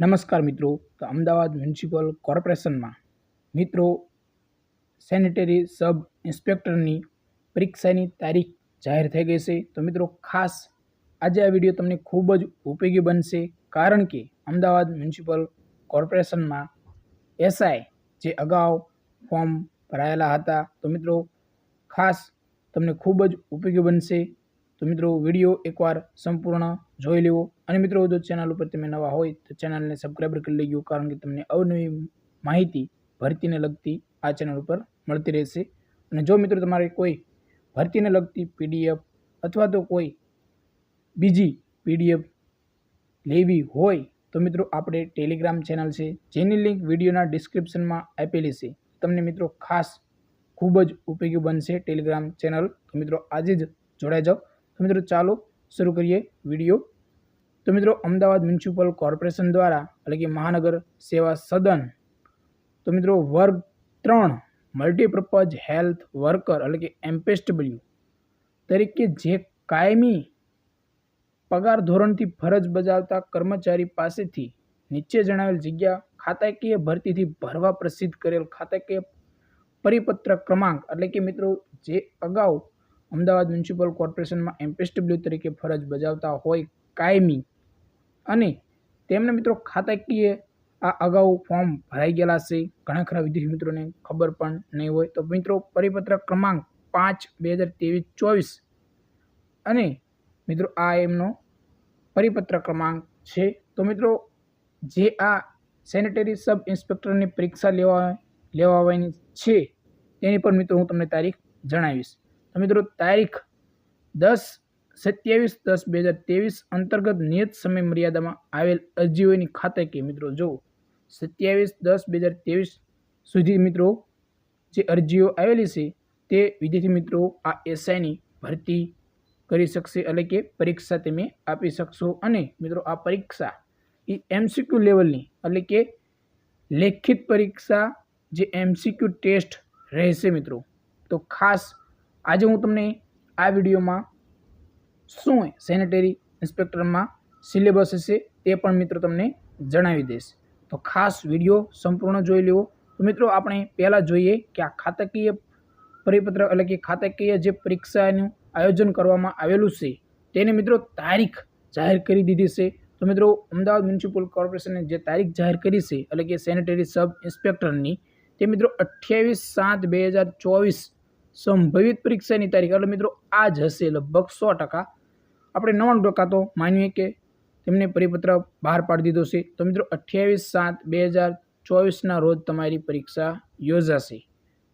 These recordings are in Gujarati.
નમસ્કાર મિત્રો, તો અમદાવાદ મ્યુનિસિપલ કોર્પોરેશનમાં મિત્રો, સેનિટરી સબ ઇન્સ્પેક્ટરની પરીક્ષાની તારીખ જાહેર થઈ ગઈ છે. તો મિત્રો, ખાસ આજે આ વીડિયો તમને ખૂબ જ ઉપયોગી બનશે, કારણ કે અમદાવાદ મ્યુનિસિપલ કોર્પોરેશનમાં એસઆઈ જે અગાઉ ફોર્મ ભરાયેલા હતા. તો મિત્રો, ખાસ તમને ખૂબ જ ઉપયોગી બનશે. તો મિત્રો, વીડિયો એકવાર સંપૂર્ણ જોઈ લેવો. અને મિત્રો, જો ચેનલ ઉપર તમે નવા હોય, તો ચેનલને સબસ્ક્રાઈબ કરી લેજો, કારણ કે તમને અવનવી માહિતી ભરતીને લગતી આ ચેનલ ઉપર મળતી રહેશે. અને જો મિત્રો, તમારે કોઈ ભરતીને લગતી પીડીએફ અથવા તો કોઈ બીજી પીડીએફ લેવી હોય, તો મિત્રો, આપણે ટેલિગ્રામ ચેનલ છે, જેની લિંક વિડીયોના ડિસ્ક્રિપ્શનમાં આપેલી છે. તમને મિત્રો, ખાસ ખૂબ જ ઉપયોગી બનશે ટેલિગ્રામ ચેનલ. તો મિત્રો, આજે જ જોડાઈ જાઓ. તો મિત્રો ચાલો શરૂ કરીએ વીડિયો. તો મિત્રો અમદાવાદ મ્યુનિસિપલ કોર્પોરેશન દ્વારા એટલે કે મહાનગર સેવા સદન, તો મિત્રો વર્ગ ત્રણ, મલ્ટીપર્પઝ હેલ્થ વર્કર એટલે કે એમપીએસડબલ્યુ, તરીકે જે કાયમી પગાર ધોરણથી ફરજ બજાવતા કર્મચારી પાસેથી નીચે જણાવેલ જગ્યા, ખાતાકીય ભરતીથી ભરવા પ્રસિદ્ધ કરેલ ખાતાકીય પરિપત્ર ક્રમાંક, એટલે કે મિત્રો જે અગાઉ અમદાવાદ મ્યુનિસિપલ કોર્પોરેશનમાં એમપીએસડબલ્યુ તરીકે ફરજ બજાવતા હોય કાયમી. અને તેમને મિત્રો ખાતાકીય આ અગાઉ ફોર્મ ભરાઈ ગયેલા છે. ઘણા ખરા વિદ્યાર્થી મિત્રોને ખબર પણ નહીં હોય. તો મિત્રો પરિપત્ર ક્રમાંક પાંચ બે હજાર ત્રેવીસ ચોવીસ. અને મિત્રો આ એમનો પરિપત્ર ક્રમાંક છે. તો મિત્રો જે આ સેનેટરી સબ ઇન્સ્પેક્ટરની પરીક્ષા લેવા લેવાની છે, તેની પણ મિત્રો હું તમને તારીખ જણાવીશ. તો મિત્રો, તારીખ દસ સત્યાવીસ દસ બે હજાર ત્રેવીસ અંતર્ગત નિયત સમય મર્યાદામાં આવેલ અરજીઓની ખાતાકીય મિત્રો, જો સત્યાવીસ દસ બે હજાર ત્રેવીસ સુધી મિત્રો જે અરજીઓ આવેલી છે, તે વિદ્યાર્થી મિત્રો આ એસઆઈની ભરતી કરી શકશે એટલે કે પરીક્ષા તમે આપી શકશો અને મિત્રો, આ પરીક્ષા એ એમસીક્યુ લેવલની એટલે કે લેખિત પરીક્ષા જે એમસીક્યુ ટેસ્ટ રહેશે મિત્રો. તો ખાસ આજે હું તમને આ વિડીયોમાં શું સેનેટરી ઇન્સ્પેક્ટરમાં સિલેબસ હશે તે પણ મિત્રો તમને જણાવી દઈશ. તો ખાસ વીડિયો સંપૂર્ણ જોઈ લેવો તો મિત્રો આપણે પહેલાં જોઈએ કે આ ખાતાકીય પરિપત્ર એટલે કે ખાતાકીય જે પરીક્ષાનું આયોજન કરવામાં આવેલું છે તેને મિત્રો તારીખ જાહેર કરી દીધી છે. તો મિત્રો અમદાવાદ મ્યુનિસિપલ કોર્પોરેશને જે તારીખ જાહેર કરી છે એટલે કે સેનેટરી સબ ઇન્સ્પેક્ટરની તે મિત્રો અઠ્યાવીસ સાત બે હજાર ચોવીસ સંભવિત પરીક્ષાની તારીખ. એટલે મિત્રો આ જ હશે લગભગ સો ટકા. આપણે નવાણું ટકા તો માનીએ કે તેમને પરિપત્ર બહાર પાડી દીધો છે. તો મિત્રો, અઠ્યાવીસ સાત બે હજાર ચોવીસના રોજ તમારી પરીક્ષા યોજાશે.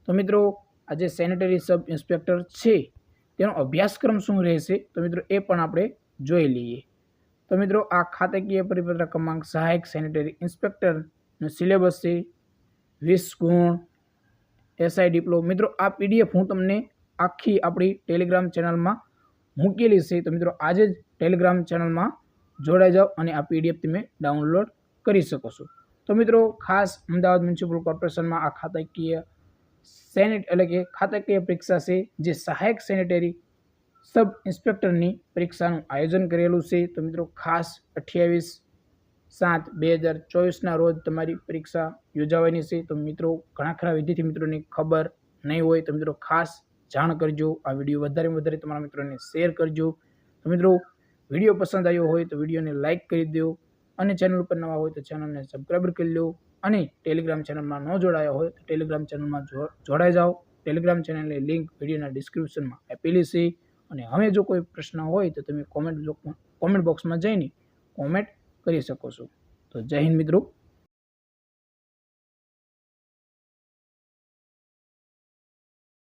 તો મિત્રો આ જે સેનેટરી સબ ઇન્સ્પેક્ટર છે. તેનો અભ્યાસક્રમ શું રહેશે? તો મિત્રો, એ પણ આપણે જોઈ લઈએ. તો મિત્રો, આ ખાતાકીય પરિપત્ર ક્રમાંક સહાયક સેનેટરી ઇન્સ્પેક્ટરનો સિલેબસ છે. વીસ ગુણ એસઆઈ ડિપ્લો મિત્રો, આ પીડીએફ હું તમને આખી આપણી ટેલિગ્રામ ચેનલમાં મૂકેલી છે. તો મિત્રો, આજે જ ટેલિગ્રામ ચેનલમાં જોડાઈ જાઓ અને આ પીડીએફ તમે ડાઉનલોડ કરી શકો છો. તો મિત્રો, ખાસ અમદાવાદ મ્યુનિસિપલ કોર્પોરેશનમાં આ ખાતાકીય સેનેટ એટલે કે ખાતાકીય પરીક્ષા છે, જે સહાયક સેનેટરી સબ ઇન્સ્પેક્ટરની પરીક્ષાનું આયોજન કરેલું છે. તો મિત્રો, ખાસ અઠ્યાવીસ સાત બે હજાર ચોવીસના રોજ તમારી પરીક્ષા યોજાવાની છે. તો મિત્રો, ઘણા ખરા વિદ્યાર્થી મિત્રોને ખબર નહીં હોય તો મિત્રો ખાસ જાણ કરજો. આ વીડિયો વધારે વધારે તમારા મિત્રોને શેર કરજો. તો મિત્રો, વીડિયો પસંદ આવ્યો હોય તો વિડીયોને લાઇક કરી દો અને ચેનલ ઉપર નવા હોય તો ચેનલને સબસ્ક્રાઈબ કરી લો અને ટેલિગ્રામ ચેનલમાં ન જોડાયા હોય તો ટેલિગ્રામ ચેનલમાં જોડાઈ જાઓ. ટેલિગ્રામ ચેનલની લિંક વિડીયોના ડિસ્ક્રિપ્શનમાં આપેલી છે. અને હવે જો કોઈ પ્રશ્ન હોય તો તમે કોમેન્ટ કોમેન્ટ બોક્સમાં જઈને કોમેન્ટ કરી શકો છો. તો જય હિન્દ મિત્રો.